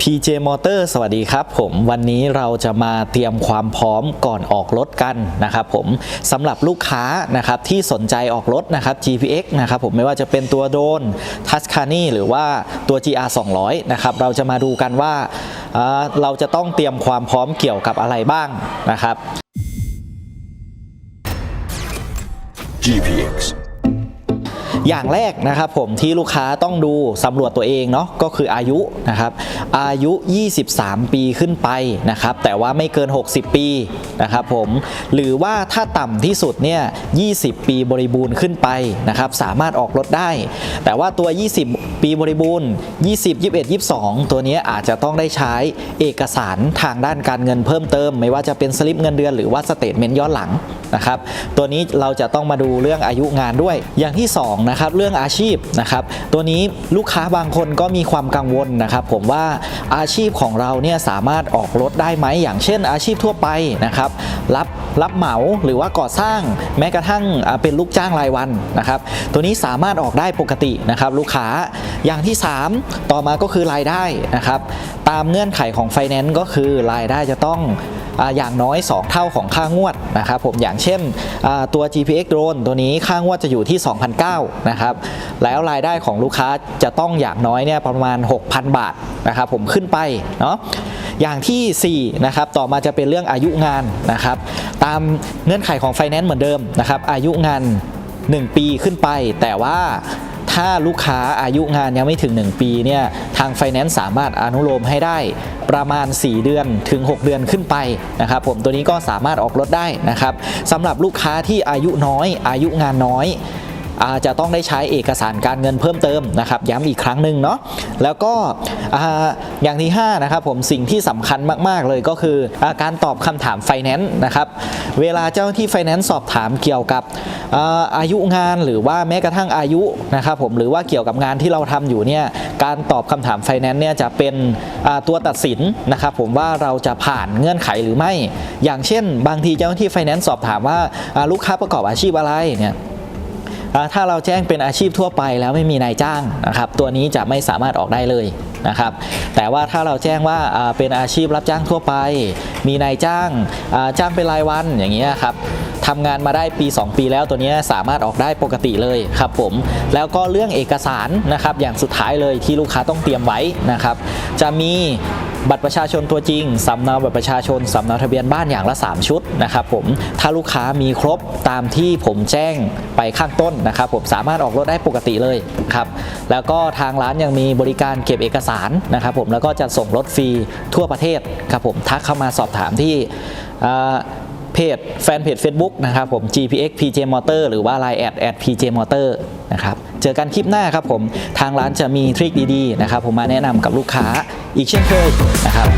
PJ Motor สวัสดีครับผมวันนี้เราจะมาเตรียมความพร้อมก่อนออกรถกันนะครับผมสำหรับลูกค้านะครับที่สนใจออกรถนะครับ GPX นะครับผมไม่ว่าจะเป็นตัวโดน t u s c a n y หรือว่าตัว GR 200นะครับเราจะมาดูกันว่าเเราจะต้องเตรียมความพร้อมเกี่ยวกับอะไรบ้างนะครับ GPX อย่างแรกนะครับผมที่ลูกค้าต้องดูสำรวจตัวเองเนาะก็คืออายุนะครับอายุ 23 ปีขึ้นไปนะครับแต่ว่าไม่เกิน 60 ปีนะครับผมหรือว่าถ้าต่ำที่สุดเนี่ย 20 ปีบริบูรณ์ขึ้นไปนะครับสามารถออกรถได้ แต่ว่าตัว 20 ปีบริบูรณ์ 20 21 22 ตัวนี้อาจจะต้องได้ใช้เอกสารทางด้านการเงินเพิ่มเติม ไม่ว่าจะเป็นสลิปเงินเดือนหรือว่าสเตทเมนต์ย้อนหลัง นะครับ ตัวนี้เราจะต้องมาดูเรื่องอายุงานด้วย อย่างที่สองนะครับเรื่องอาชีพนะครับ ตัวนี้ลูกค้าบางคนก็มีความกังวลนะครับ ผมว่าอาชีพของเราเนี่ยสามารถออกรถได้ไหมอย่างเช่น อาชีพทั่วไปนะครับรับรับเหมาหรือว่าก่อสร้างแม้กระทั่งเป็นลูกจ้างรายวันนะครับ ตัวนี้สามารถออกได้ปกตินะครับ ลูกค้าอย่างที่ 3 ต่อมาก็คือรายได้นะครับ ตามเงื่อนไขของไฟแนนซ์ก็คือรายได้จะต้อง อย่างน้อย 2 เท่าของค่างวดนะครับผมอย่างเช่นตัว GPX Drone ตัวนี้ค่างวดจะอยู่ที่ 2,009นะครับแล้วรายได้ของลูกค้าจะต้องอย่างน้อยเนี่ยประมาณ 6,000 บาทนะครับผมขึ้นไปเนาะอย่างทีสี่4นะครับต่อมาจะเป็นเรื่องอายุงานนะครับตามเงื่อนไขของไฟแนนซ์เหมือนเดิมนะครับอายุงาน 1 ปีขึ้นไปแต่ว่า ถ้าลูกค้าอายุงานยังไม่ถึง 1 ปีเนี่ยทางไฟแนนซ์สามารถอนุโลมให้ได้ประมาณ 4 เดือนถึง 6 เดือนขึ้นไปนะครับผมตัวนี้ก็สามารถออกรถได้นะครับสำหรับลูกค้าที่อายุน้อย อายุงานน้อย จจะต้องได้ใช้เอกสารการเงินเพิ่มเติมนะครับย้ำอีกครั้งหนึ่งเนาะแล้วก็ออย่างที่5นะครับผมสิ่งที่สำคัญมาก ๆ เลยก็คืออาการตอบคำถามไฟแนนซ์นะครับเวลาเจ้าหน้าที่ไฟแนนซ์สอบถามเกี่ยวกับอาอายุงานหรือว่าแม้กระทั่งอายุนะครับผมหรือว่าเกี่ยวกับงานที่เราทำอยู่เนี่ยการตอบคำถามไฟแนนซ์เนี่ยจะเป็นตัวตัดสินนะครับผมว่าเราจะผ่านเงื่อนไขหรือไม่ อย่างเช่น บางทีเจ้าหน้าที่ไฟแนนซ์สอบถามว่าาลูกค้าประกอบอาชีพอะไรเนี่ย ถ้าเราแจ้งเป็นอาชีพทั่วไปแล้วไม่มีนายจ้างนะครับตัวนี้จะไม่สามารถออกได้เลยนะครับแต่ว่าถ้าเราแจ้งว่าเป็นอาชีพรับจ้างทั่วไป มีนายจ้างจ้างเป็นรายวันอย่างเงี้ยครับทำงานมาได้ปี 2 ปีแล้วตัวนี้สามารถออกได้ปกติเลยครับผมแล้วก็เรื่องเอกสารนะครับอย่างสุดท้ายเลยที่ลูกค้าต้องเตรียมไว้นะครับจะมีบัตรประชาชนตัวจริงสำเนาบัตรประชาชนสำเนาทะเบียนบ้านอย่างละ 3 ชุดนะครับผมถ้าลูกค้ามีครบตามที่ผมแจ้งไปข้างต้นนะครับผมสามารถออกรถได้ปกติเลยครับแล้วก็ทางร้านยังมีบริการเก็บเอกสารนะครับผมแล้วก็จะส่งรถฟรีทั่วประเทศครับผมทักเข้ามาสอบถามที่เพจแฟนเพจ Facebook นะครับผม GPX PJ Motor หรือว่า Line แอดแอด PJ Motor นะครับ เจอกันคลิปหน้าครับผม ทางร้านจะมีทริคดีๆนะครับผมมาแนะนำกับลูกค้าอีกเช่นเคยนะครับ